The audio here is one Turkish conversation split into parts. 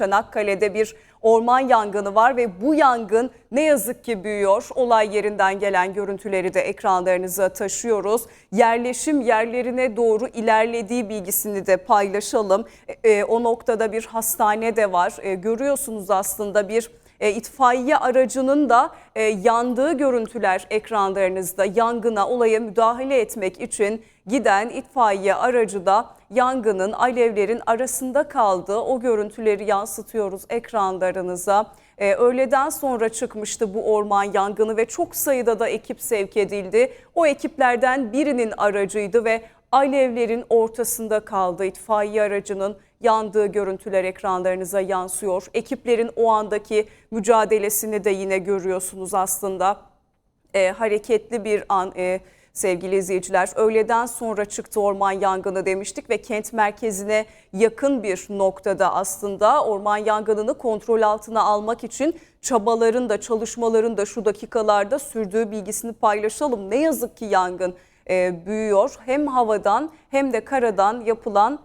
Çanakkale'de bir orman yangını var ve bu yangın ne yazık ki büyüyor. Olay yerinden gelen görüntüleri de ekranlarınıza taşıyoruz. Yerleşim yerlerine doğru ilerlediği bilgisini de paylaşalım. E, e, o noktada bir hastane de var. E, görüyorsunuz aslında bir e, itfaiye aracının da e, yandığı görüntüler ekranlarınızda yangına olaya müdahale etmek için giden itfaiye aracı da yangının alevlerin arasında kaldığı o görüntüleri yansıtıyoruz ekranlarınıza. E, öğleden sonra çıkmıştı bu orman yangını ve çok sayıda da ekip sevk edildi. O ekiplerden birinin aracıydı ve alevlerin ortasında kaldı. İtfaiye aracının yandığı görüntüler ekranlarınıza yansıyor. Ekiplerin o andaki mücadelesini de yine görüyorsunuz aslında. E, hareketli bir an e, sevgili izleyiciler. Öğleden sonra çıktı orman yangını demiştik ve kent merkezine yakın bir noktada aslında orman yangınını kontrol altına almak için çabaların da çalışmaların da şu dakikalarda sürdüğü bilgisini paylaşalım. Ne yazık ki yangın e, büyüyor. Hem havadan hem de karadan yapılan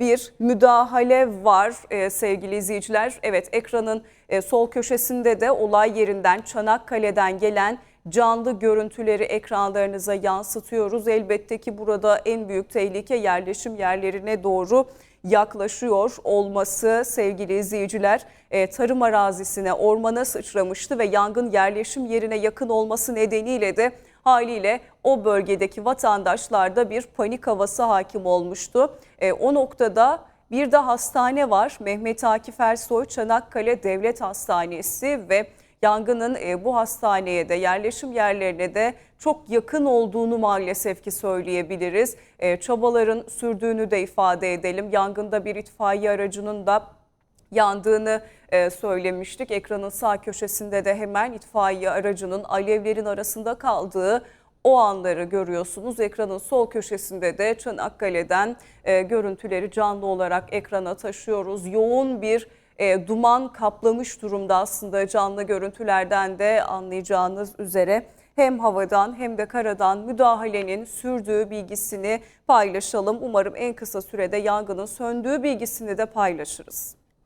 bir müdahale var e, sevgili izleyiciler. Evet ekranın e, sol köşesinde de olay yerinden Çanakkale'den gelen canlı görüntüleri ekranlarınıza yansıtıyoruz. Elbette ki burada en büyük tehlike yerleşim yerlerine doğru yaklaşıyor olması sevgili izleyiciler tarım arazisine ormana sıçramıştı ve yangın yerleşim yerine yakın olması nedeniyle de haliyle o bölgedeki vatandaşlarda bir panik havası hakim olmuştu. E, o noktada bir de hastane var. Mehmet Akif Ersoy Çanakkale Devlet Hastanesi ve yangının e, bu hastaneye de yerleşim yerlerine de çok yakın olduğunu maalesef ki söyleyebiliriz. E, çabaların sürdüğünü de ifade edelim. Yangında bir itfaiye aracının da yandığını e, söylemiştik. Ekranın sağ köşesinde de hemen itfaiye aracının alevlerin arasında kaldığı o anları görüyorsunuz. Ekranın sol köşesinde de Çanakkale'den e, görüntüleri canlı olarak ekrana taşıyoruz. Yoğun bir e, duman kaplamış durumda aslında canlı görüntülerden de anlayacağınız üzere hem havadan hem de karadan müdahalenin sürdüğü bilgisini paylaşalım. Umarım en kısa sürede yangının söndüğü bilgisini de paylaşırız.